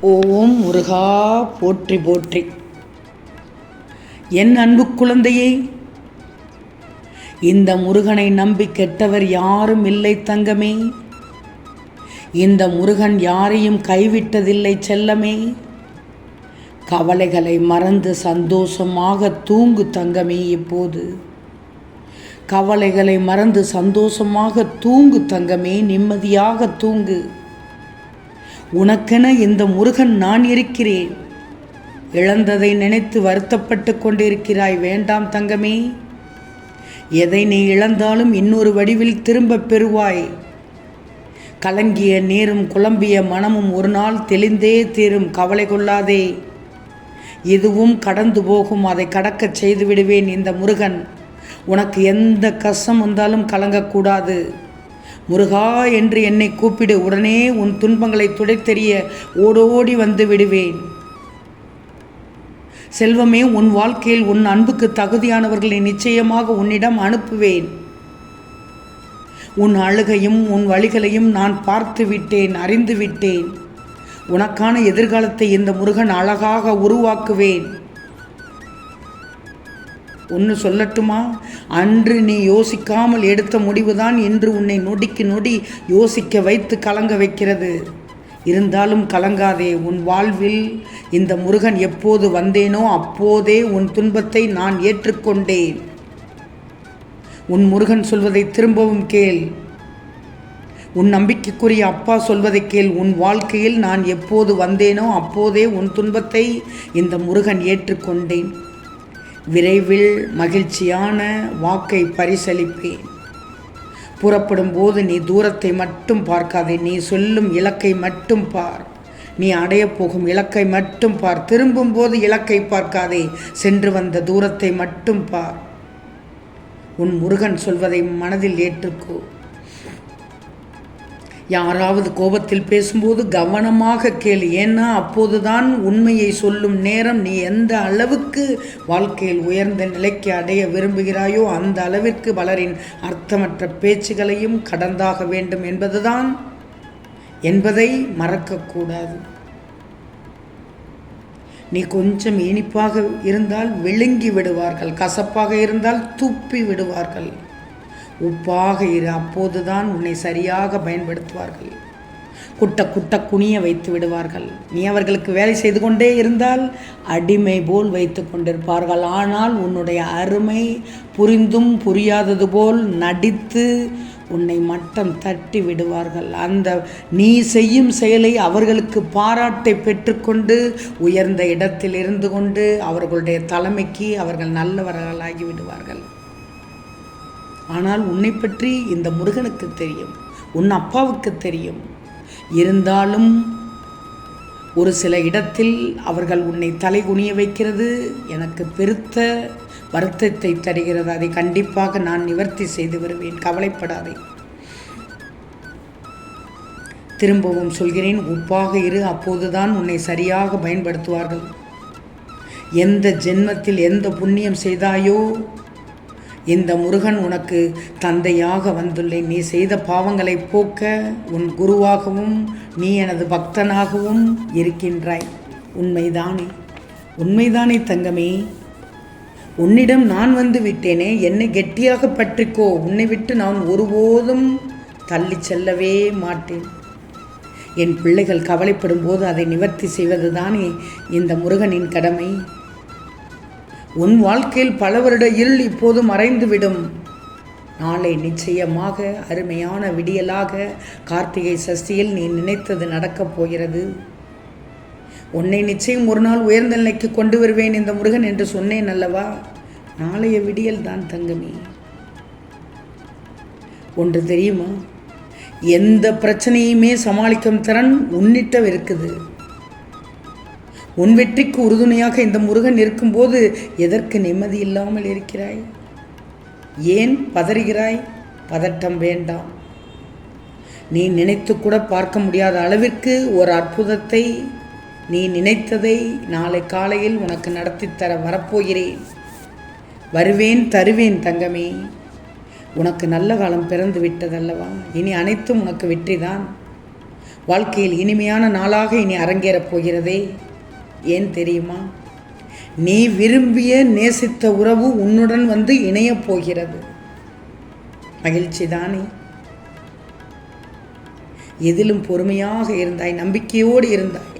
ஓம் முருகா போற்றி போற்றி. என் அன்பு குழந்தையே இந்த முருகனை நம்பி கெட்டவர் யாரும் இல்லை தங்கமே. இந்த முருகன் யாரையும் கைவிட்டதில்லை செல்லமே. கவலைகளை மறந்து சந்தோஷமாக தூங்கு தங்கமே இப்போது. கவலைகளை மறந்து சந்தோஷமாக தூங்கு தங்கமே நிம்மதியாக தூங்கு. உனக்கென இந்த முருகன் நான் இருக்கிறேன். இழந்ததை நினைத்து வருத்தப்பட்டு கொண்டிருக்கிறாய் வேண்டாம் தங்கமே. எதை நீ இழந்தாலும் இன்னொரு வடிவில் திரும்பப் பெறுவாய். கலங்கிய நீரும் குழம்பிய மனமும் ஒரு நாள் தெளிந்தே தீரும் கவலை கொள்ளாதே. இதுவும் கடந்து போகும் அதை கடக்கச் செய்து விடுவேன் இந்த முருகன். உனக்கு எந்த கஷ்டம் வந்தாலும் கலங்கக்கூடாது. முருகா என்று என்னை கூப்பிடு உடனே உன் துன்பங்களை துடைத்தெறிய ஓடோடி வந்து விடுவேன். செல்வமே உன் வாழ்க்கையில் உன் அன்புக்கு தகுதியானவர்களை நிச்சயமாக உன்னிடம் அனுப்புவேன். உன் அழுகையும் உன் வழிகளையும் நான் பார்த்து விட்டேன் அறிந்து விட்டேன். உனக்கான எதிர்காலத்தை இந்த முருகன் அழகாக உருவாக்குவேன். ஒன்று சொல்லட்டுமா? அன்று நீ யோசிக்காமல் எடுத்த முடிவுதான் இன்று உன்னை நொடிக்கு நொடி யோசிக்க வைத்து கலங்க வைக்கிறது. இருந்தாலும் கலங்காதே உன் வாழ்வில் இந்த முருகன் எப்போது வந்தேனோ அப்போதே உன் துன்பத்தை நான் ஏற்றுக்கொண்டேன். உன் முருகன் சொல்வதை திரும்பவும் கேள். உன் நம்பிக்கைக்குரிய அப்பா சொல்வதை கேள். உன் வாழ்க்கையில் நான் எப்போது வந்தேனோ அப்போதே உன் துன்பத்தை இந்த முருகன் ஏற்றுக்கொண்டேன். விரைவில் மகிழ்ச்சியான வாக்கை பரிசளிப்பேன். புறப்படும் போது நீ தூரத்தை மட்டும் பார்க்காதே நீ சொல்லும் இலக்கை மட்டும் பார். நீ அடையப் போகும் இலக்கை மட்டும் பார். திரும்பும் போது இலக்கை பார்க்காதே சென்று வந்த தூரத்தை மட்டும் பார். உன் முருகன் சொல்வதை மனதில் ஏற்றுக்கோ. யாராவது கோபத்தில் பேசும்போது கவனமாக கேள். ஏன்னா அப்போதுதான் உண்மையை சொல்லும் நேரம் நீ எந்த அளவுக்கு வாழ்க்கையில் உயர்ந்த நிலைக்கு அடைய விரும்புகிறாயோ அந்த அளவிற்கு பலரின் அர்த்தமற்ற பேச்சுகளையும் கடந்தாக வேண்டும் என்பதுதான் என்பதை மறக்கக்கூடாது. நீ கொஞ்சம் இனிப்பாக இருந்தால் விழுங்கி விடுவார்கள் கசப்பாக இருந்தால் துப்பி விடுவார்கள். உப்பாக இரு அப்போதுதான் உன்னை சரியாக பயன்படுத்துவார்கள். குட்ட குட்ட குனிய வைத்து விடுவார்கள். நீ அவர்களுக்கு வேலை செய்து கொண்டே இருந்தால் அடிமை போல் வைத்து கொண்டிருப்பார்கள். ஆனால் உன்னுடைய அருமை புரிந்தும் புரியாதது போல் நடித்து உன்னை மட்டம் தட்டி விடுவார்கள். அந்த நீ செய்யும் செயலை அவர்களுக்கு பாராட்டை பெற்றுக்கொண்டு உயர்ந்த இடத்தில் இருந்து கொண்டு அவர்களுடைய தலைமைக்கு அவர்கள் நல்லவர்களாகி விடுவார்கள். ஆனால் உன்னை பற்றி இந்த முருகனுக்கு தெரியும் உன் அப்பாவுக்கு தெரியும். இருந்தாலும் ஒரு சில இடத்தில் அவர்கள் உன்னை தலை குனிய வைக்கிறது எனக்கு பெருத்த வருத்தத்தை தருகிறது. அதை கண்டிப்பாக நான் நிவர்த்தி செய்து வருவேன் கவலைப்படாதே. திரும்பவும் சொல்கிறேன் உப்பாக இரு அப்போதுதான் உன்னை சரியாக பயன்படுத்துவார்கள். எந்த ஜென்மத்தில் எந்த புண்ணியம் செய்தாயோ இந்த முருகன் உனக்கு தந்தையாக வந்துள்ளேன் நீ செய்த பாவங்களை போக்க உன் குருவாகவும் நீ எனது பக்தனாகவும் இருக்கின்றாய். உண்மைதானே? உண்மைதானே தங்கமே? உன்னிடம் நான் வந்து விட்டேனே. என்னை கெட்டியாக பற்றிக்கோ. உன்னை விட்டு நான் ஒருபோதும் தள்ளி செல்லவே மாட்டேன். என் பிள்ளைகள் கவலைப்படும் போது அதை நிவர்த்தி செய்வதுதானே இந்த முருகனின் கடமை? உன் வாழ்க்கையில் பல வருட இருள் இப்போது மறைந்துவிடும். நாளை நிச்சயமாக அருமையான விடியலாக கார்த்திகை சஷ்டியில் நீ நினைத்தது நடக்கப் போகிறது. உன்னை நிச்சயம் ஒரு நாள் உயர்ந்த நிலைக்கு கொண்டு வருவேன் இந்த முருகன் என்று சொன்னேன் அல்லவா? நாளைய விடியல் தான் தங்கமே. ஒன்று தெரியுமா? எந்த பிரச்சனையுமே சமாளிக்கும் திறன் உன்னிட்ட இருக்குது உன் வெற்றிக்கு உறுதுணையாக இந்த முருகன் இருக்கும்போது எதற்கு நிம்மதி இல்லாமல் இருக்கிறாய்? ஏன் பதறுகிறாய்? பதட்டம் வேண்டாம். நீ நினைத்து கூட பார்க்க முடியாத அளவிற்கு ஒரு அற்புதத்தை நீ நினைத்ததை நாளை காலையில் உனக்கு நடத்தித்தர வரப்போகிறேன். வருவேன் தருவேன் தங்கமே. உனக்கு நல்ல காலம் பிறந்து விட்டதல்லவா? இனி அனைத்தும் உனக்கு வெற்றிதான். வாழ்க்கையில் இனிமையான நாளாக இனி அரங்கேறப் போகிறதே. ஏன் தெரியுமா? நீ விரும்பிய நேசித்த உறவு உன்னுடன் வந்து இணையப் போகிறது. மகிழ்ச்சி தானே? எதிலும் பொறுமையாக இருந்தாய் நம்பிக்கையோடு இருந்தாய்.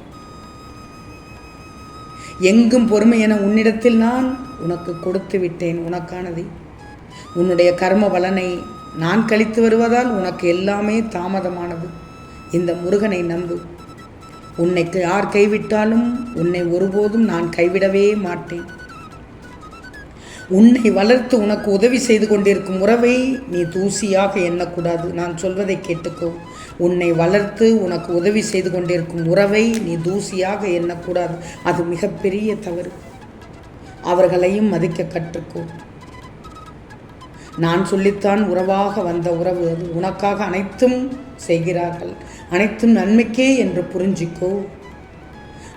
எங்கும் பொறுமை என உன்னிடத்தில் நான் உனக்கு கொடுத்து விட்டேன் உனக்கானது. உன்னுடைய கர்ம பலனை நான் கழித்து வருவதால் உனக்கு எல்லாமே தாமதமானது. இந்த முருகனை நம்பு. உன்னை யார் கைவிட்டாலும் உன்னை ஒருபோதும் நான் கைவிடவே மாட்டேன். உன்னை வளர்த்து உனக்கு உதவி செய்து கொண்டிருக்கும் உறவை நீ தூசியாக எண்ணக்கூடாது. நான் சொல்வதை கேட்டுக்கோ. உன்னை வளர்த்து உனக்கு உதவி செய்து கொண்டிருக்கும் உறவை நீ தூசியாக எண்ணக்கூடாது. அது மிகப்பெரிய தவறு. அவர்களையும் மதிக்க கற்றுக்கோ. நான் சொல்லித்தான் உறவாக வந்த உறவு அது. உனக்காக அனைத்தும் செய்கிறார்கள். அனைத்தும் நன்மைக்கே என்று புரிஞ்சிக்கோ.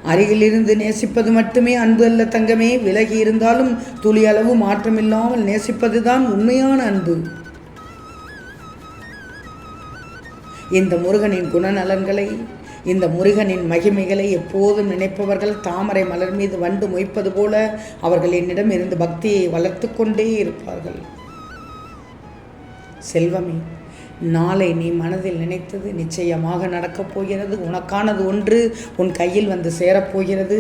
அருகிலிருந்து நேசிப்பது மட்டுமே அன்பு அல்ல தங்கமே. விலகி இருந்தாலும் துளி அளவு மாற்றமில்லாமல் நேசிப்பதுதான் உண்மையான அன்பு. இந்த முருகனின் குணநலன்களை இந்த முருகனின் மகிமைகளை எப்போதும் நினைப்பவர்கள் தாமரை மலர் மீது வண்டு மொய்ப்பது போல அவர்கள் என்னிடம் இருந்து பக்தியை வளர்த்து கொண்டே இருப்பார்கள். செல்வமே நாளை நீ மனதில் நினைத்தது நிச்சயமாக நடக்கப் போகிறது. உனக்கானது ஒன்று உன் கையில் வந்து சேரப்போகிறது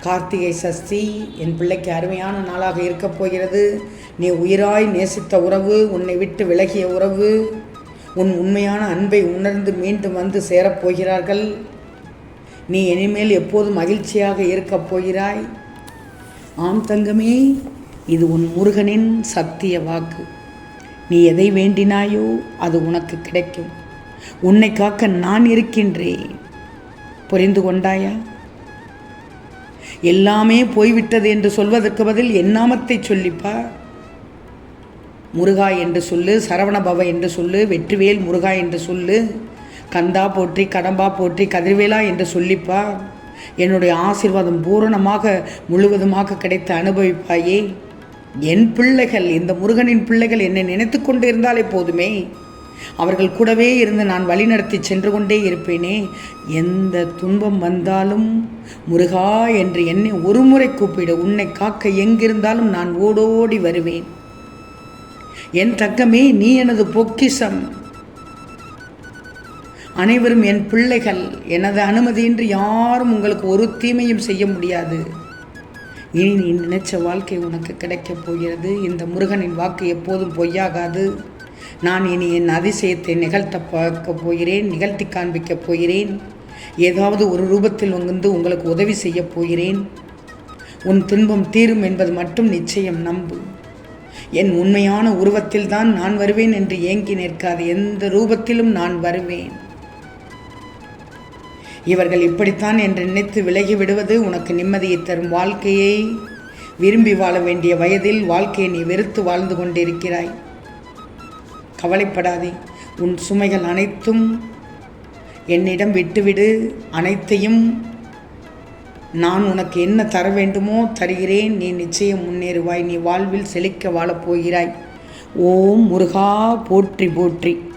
கார்த்திகை சஷ்டி என் பிள்ளைக்கு அருமையான நாளாக இருக்கப் போகிறது. நீ உயிராய் நேசித்த உறவு உன்னை விட்டு விலகிய உறவு உன் உண்மையான அன்பை உணர்ந்து மீண்டும் வந்து சேரப்போகிறார்கள் நீ இனிமேல் எப்போது மகிழ்ச்சியாக இருக்கப் போகிறாய். ஆம் தங்கமே இது உன் முருகனின் சத்திய வாக்கு. நீ எதை வேண்டினாயோ அது உனக்கு கிடைக்கும். உன்னை காக்க நான் இருக்கின்றேன். புரிந்து கொண்டாயா? எல்லாமே போய்விட்டது என்று சொல்வதற்கு பதில் என் நாமத்தை சொல்லிப்பா முருகா என்று சொல்லு சரவணபவ என்று சொல்லு வெற்றிவேல் முருகா என்று சொல்லு கந்தா போற்றி கடம்பா போற்றி கதிர்வேலா என்று சொல்லிப்பா என்னுடைய ஆசீர்வாதம் பூரணமாக முழுவதுமாக கிடைத்து அனுபவிப்பாயே. என் பிள்ளைகள் இந்த முருகனின் பிள்ளைகள் என்னை நினைத்து கொண்டு இருந்தாலே போதுமே. அவர்கள் கூடவே இருந்து நான் வழிநடத்தி சென்று கொண்டே இருப்பேனே. எந்த துன்பம் வந்தாலும் முருகா என்று என்னை ஒரு முறை கூப்பிடு. உன்னை காக்க எங்கிருந்தாலும் நான் ஓடோடி வருவேன். என் தக்கமே நீ எனது பொக்கிஷம். அனைவரும் என் பிள்ளைகள். எனது அனுமதியின்றி யாரும் உங்களுக்கு ஒரு தீமையும் செய்ய முடியாது. இனி நீ நினைச்ச வாழ்க்கை உனக்கு கிடைக்கப் போகிறது. இந்த முருகனின் வாக்கு எப்போதும் பொய்யாகாது. நான் இனி என் அதிசயத்தை நிகழ்த்த பார்க்க போகிறேன் நிகழ்த்தி காண்பிக்கப் போகிறேன். ஏதாவது ஒரு ரூபத்தில் வந்து உங்களுக்கு உதவி செய்யப் போகிறேன். உன் துன்பம் தீரும் என்பது மட்டும் நிச்சயம் நம்பு. என் உண்மையான உருவத்தில் தான் நான் வருவேன் என்று ஏங்கி நிற்காது. எந்த ரூபத்திலும் நான் வருவேன். இவர்கள் இப்படித்தான் என்று நினைத்து விலகி விடுவது உனக்கு நிம்மதியை தரும் வாழ்க்கையை. விரும்பி வாழ வேண்டிய வயதில் வாழ்க்கையை நீ வெறுத்து வாழ்ந்து கொண்டிருக்கிறாய். கவலைப்படாதே உன் சுமைகள் அனைத்தும் என்னிடம் விட்டுவிடு. அனைத்தையும் நான் உனக்கு என்ன தர வேண்டுமோ தருகிறேன். நீ நிச்சயம் முன்னேறுவாய். நீ வாழ்வில் செழிக்க வாழப் போகிறாய். ஓம் முருகா போற்றி போற்றி.